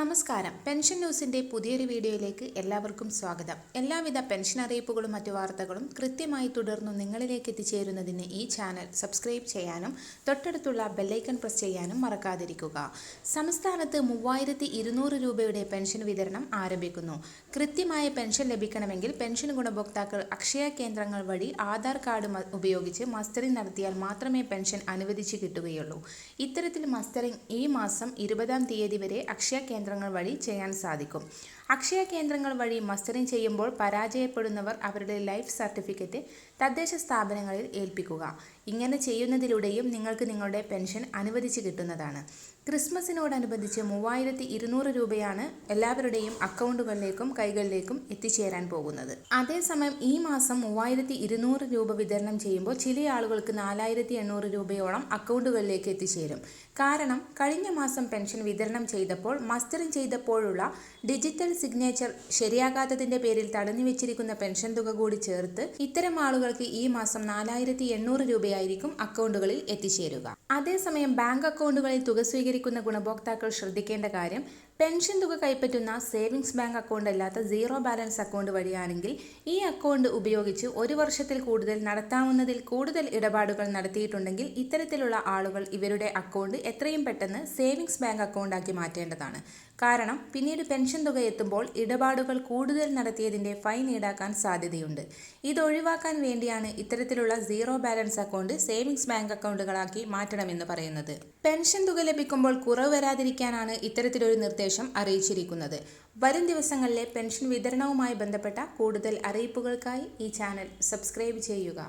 നമസ്കാരം. പെൻഷൻ ന്യൂസിന്റെ പുതിയൊരു വീഡിയോയിലേക്ക് എല്ലാവർക്കും സ്വാഗതം. എല്ലാവിധ പെൻഷൻ അറിയിപ്പുകളും മറ്റു വാർത്തകളും കൃത്യമായി തുടർന്നു നിങ്ങളിലേക്ക് എത്തിച്ചേരുന്നതിന് ഈ ചാനൽ സബ്സ്ക്രൈബ് ചെയ്യാനും തൊട്ടടുത്തുള്ള ബെല്ലൈക്കൺ പ്രസ് ചെയ്യാനും മറക്കാതിരിക്കുക. സംസ്ഥാനത്ത് മൂവായിരത്തി രൂപയുടെ പെൻഷൻ വിതരണം ആരംഭിക്കുന്നു. കൃത്യമായ പെൻഷൻ ലഭിക്കണമെങ്കിൽ പെൻഷൻ ഗുണഭോക്താക്കൾ അക്ഷയ കേന്ദ്രങ്ങൾ വഴി ആധാർ കാർഡ് ഉപയോഗിച്ച് മസ്റ്ററിംഗ് നടത്തിയാൽ മാത്രമേ പെൻഷൻ അനുവദിച്ചു കിട്ടുകയുള്ളൂ. ഇത്തരത്തിൽ മസ്റ്ററിംഗ് ഈ മാസം ഇരുപതാം തീയതി വരെ അക്ഷയ കേന്ദ്രങ്ങൾ വഴി ചെയ്യാൻ സാധിക്കും. അക്ഷയ കേന്ദ്രങ്ങൾ വഴി മസ്റ്ററിംഗ് ചെയ്യുമ്പോൾ പരാജയപ്പെടുന്നവർ അവരുടെ ലൈഫ് സർട്ടിഫിക്കറ്റ് തദ്ദേശ സ്ഥാപനങ്ങളിൽ ഏൽപ്പിക്കുക. ഇങ്ങനെ ചെയ്യുന്നതിലൂടെയും നിങ്ങൾക്ക് നിങ്ങളുടെ പെൻഷൻ അനുവദിച്ച് കിട്ടുന്നതാണ്. ക്രിസ്മസിനോടനുബന്ധിച്ച് മൂവായിരത്തി ഇരുന്നൂറ് രൂപയാണ് എല്ലാവരുടെയും അക്കൗണ്ടുകളിലേക്കും കൈകളിലേക്കും എത്തിച്ചേരാൻ പോകുന്നത്. അതേസമയം ഈ മാസം മൂവായിരത്തി ഇരുന്നൂറ് രൂപ വിതരണം ചെയ്യുമ്പോൾ ചില ആളുകൾക്ക് നാലായിരത്തി എണ്ണൂറ് രൂപയോളം അക്കൗണ്ടുകളിലേക്ക് എത്തിച്ചേരും. കാരണം കഴിഞ്ഞ മാസം പെൻഷൻ വിതരണം ചെയ്തപ്പോൾ മസ്റ്ററിംഗ് ചെയ്തപ്പോഴുള്ള ഡിജിറ്റൽ സിഗ്നേച്ചർ ശരിയാകാത്തതിന്റെ പേരിൽ തടഞ്ഞു വെച്ചിരിക്കുന്ന പെൻഷൻ തുക കൂടി ചേർത്ത് ഇത്തരം ആളുകൾക്ക് ഈ മാസം നാലായിരത്തി എണ്ണൂറ് രൂപയായിരിക്കും അക്കൗണ്ടുകളിൽ എത്തിച്ചേരുക. അതേസമയം ബാങ്ക് അക്കൗണ്ടുകളിൽ തുക സ്വീകരിക്കുന്ന ഗുണഭോക്താക്കൾ ശ്രദ്ധിക്കേണ്ട കാര്യം പെൻഷൻ തുക കൈപ്പറ്റുന്ന സേവിങ്സ് ബാങ്ക് അക്കൗണ്ട് അല്ലാത്ത സീറോ ബാലൻസ് അക്കൗണ്ട് വഴിയാണെങ്കിൽ ഈ അക്കൗണ്ട് ഉപയോഗിച്ച് ഒരു വർഷത്തിൽ കൂടുതൽ നടത്താവുന്നതിൽ കൂടുതൽ ഇടപാടുകൾ നടത്തിയിട്ടുണ്ടെങ്കിൽ ഇത്തരത്തിലുള്ള ആളുകൾ ഇവരുടെ അക്കൗണ്ട് എത്രയും പെട്ടെന്ന് സേവിങ്സ് ബാങ്ക് അക്കൗണ്ടാക്കി മാറ്റേണ്ടതാണ്. കാരണം പിന്നീട് പെൻഷൻ തുക എത്തുമ്പോൾ ഇടപാടുകൾ കൂടുതൽ നടത്തിയതിന്റെ ഫൈൻ ഈടാക്കാൻ സാധ്യതയുണ്ട്. ഇത് ഒഴിവാക്കാൻ വേണ്ടിയാണ് ഇത്തരത്തിലുള്ള zero balance account savings bank അക്കൗണ്ടുകളാക്കി മാറ്റണമെന്ന് പറയുന്നത്. പെൻഷൻ തുക ലഭിക്കുമ്പോൾ കുറവ് വരാതിരിക്കാനാണ് ഇത്തരത്തിലൊരു നിർദ്ദേശം അറിയിച്ചിരിക്കുന്നത്. വരും ദിവസങ്ങളിലെ പെൻഷൻ വിതരണവുമായി ബന്ധപ്പെട്ട കൂടുതൽ അറിയിപ്പുകൾക്കായി ഈ ചാനൽ സബ്സ്ക്രൈബ് ചെയ്യുക.